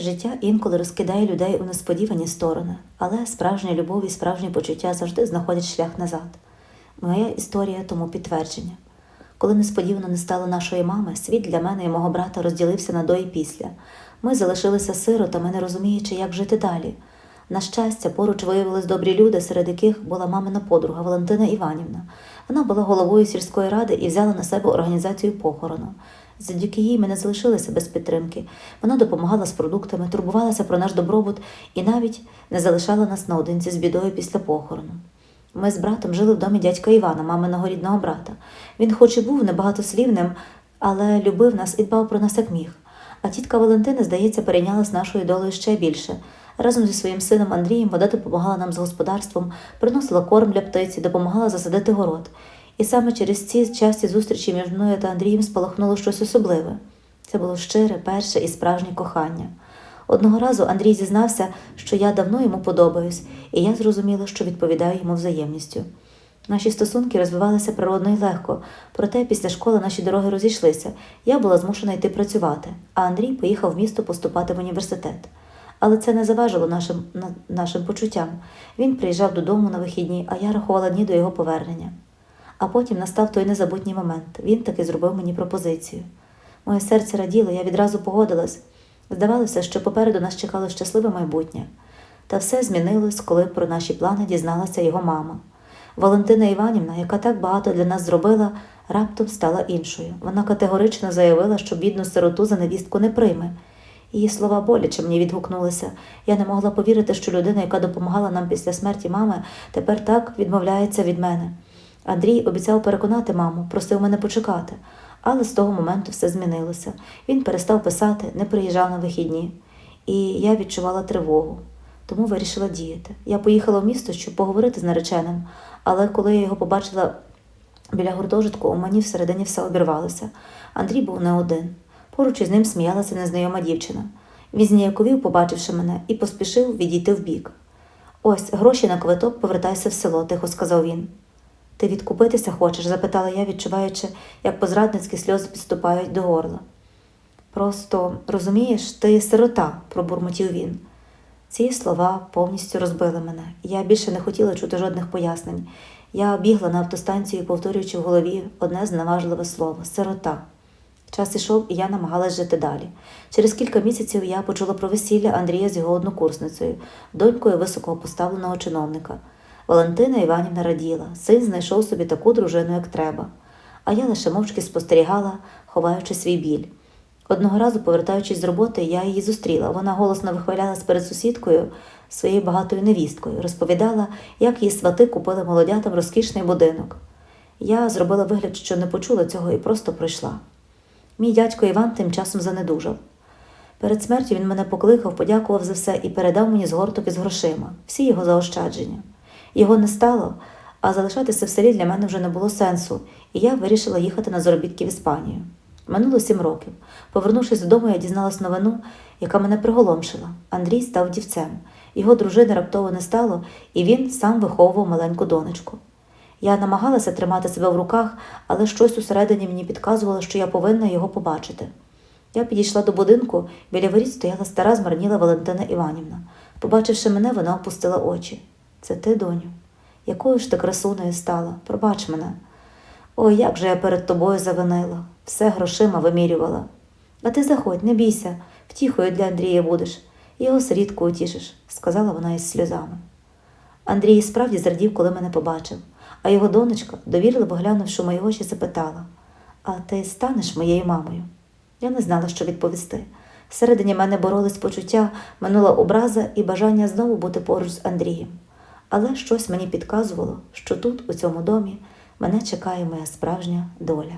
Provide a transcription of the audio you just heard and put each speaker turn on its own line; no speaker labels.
Життя інколи розкидає людей у несподівані сторони, але справжня любов і справжні почуття завжди знаходять шлях назад. Моя історія тому підтвердження. Коли несподівано не стало нашої мами, світ для мене і мого брата розділився на до і після. Ми залишилися сиротами, не розуміючи, як жити далі. На щастя, поруч виявились добрі люди, серед яких була мамина подруга Валентина Іванівна. Вона була головою сільської ради і взяла на себе організацію похорону. Завдяки їй ми не залишилися без підтримки. Вона допомагала з продуктами, турбувалася про наш добробут і навіть не залишала нас наодинці з бідою після похорону. Ми з братом жили в домі дядька Івана, маминого рідного брата. Він, хоч і був небагатослівним, але любив нас і дбав про нас як міг. А тітка Валентина, здається, перейнялась нашою долею ще більше. Разом зі своїм сином Андрієм вода допомагала нам з господарством, приносила корм для птиці, допомагала засадити город. І саме через ці часті зустрічі між мною та Андрієм спалахнуло щось особливе. Це було щире, перше і справжнє кохання. Одного разу Андрій зізнався, що я давно йому подобаюсь, і я зрозуміла, що відповідаю йому взаємністю. Наші стосунки розвивалися природно і легко, проте після школи наші дороги розійшлися. Я була змушена йти працювати, а Андрій поїхав в місто поступати в університет. Але це не заважило нашим, на- нашим почуттям. Він приїжджав додому на вихідні, а я рахувала дні до його повернення. А потім настав той незабутній момент. Він таки зробив мені пропозицію. Моє серце раділо, я відразу погодилась. Здавалося, що попереду нас чекало щасливе майбутнє. Та все змінилось, коли про наші плани дізналася його мама. Валентина Іванівна, яка так багато для нас зробила, раптом стала іншою. Вона категорично заявила, що бідну сироту за невістку не прийме. Її слова боляче мені відгукнулися. Я не могла повірити, що людина, яка допомагала нам після смерті мами, тепер так відмовляється від мене. Андрій обіцяв переконати маму, просив мене почекати, але з того моменту все змінилося. Він перестав писати, не приїжджав на вихідні, і я відчувала тривогу, тому вирішила діяти. Я поїхала в місто, щоб поговорити з нареченим, але коли я його побачила біля гуртожитку, у мені всередині все обірвалося. Андрій був не один. Поруч із ним сміялася незнайома дівчина. Він зніяковів, побачивши мене, і поспішив відійти вбік. Ось гроші на квиток, повертайся в село, тихо сказав він. Ти відкупитися хочеш? запитала я, відчуваючи, як позрадницькі сльози підступають до горла. Просто розумієш, ти сирота, пробурмотів він. Ці слова повністю розбили мене. Я більше не хотіла чути жодних пояснень. Я бігла на автостанцію, повторюючи в голові одне зневажливе слово сирота. Час ішов, і я намагалась жити далі. Через кілька місяців я почула про весілля Андрія з його однокурсницею, донькою високого поставленого чиновника. Валентина Іванівна раділа, син знайшов собі таку дружину, як треба. А я лише мовчки спостерігала, ховаючи свій біль. Одного разу, повертаючись з роботи, я її зустріла. Вона голосно вихвалялась перед сусідкою, своєю багатою невісткою, розповідала, як її свати купили молодятам розкішний будинок. Я зробила вигляд, що не почула цього і просто пройшла. Мій дядько Іван тим часом занедужав. Перед смертю він мене покликав, подякував за все і передав мені згорток із грошима, всі його заощадження. Його не стало, а залишатися в селі для мене вже не було сенсу, і я вирішила їхати на заробітки в Іспанію. Минуло сім років. Повернувшись додому, я дізналась новину, яка мене приголомшила. Андрій став дівцем. Його дружини раптово не стало, і він сам виховував маленьку донечку. Я намагалася тримати себе в руках, але щось усередині мені підказувало, що я повинна його побачити. Я підійшла до будинку, біля воріт стояла стара змарніла Валентина Іванівна. Побачивши мене, вона опустила очі. Це ти, доню? Якою ж ти красунею стала? Пробач мене. Ой, як же я перед тобою завинила, все грошима вимірювала. А ти заходь, не бійся, втіхою для Андрія будеш, його срідко утішиш, сказала вона із сльозами. Андрій справді зрадів, коли мене побачив, а його донечка, довірливо глянувши мої очі, запитала А ти станеш моєю мамою? Я не знала, що відповісти. Всередині мене боролись почуття, минула образа і бажання знову бути поруч з Андрієм. Але щось мені підказувало, що тут, у цьому домі, мене чекає моя справжня доля.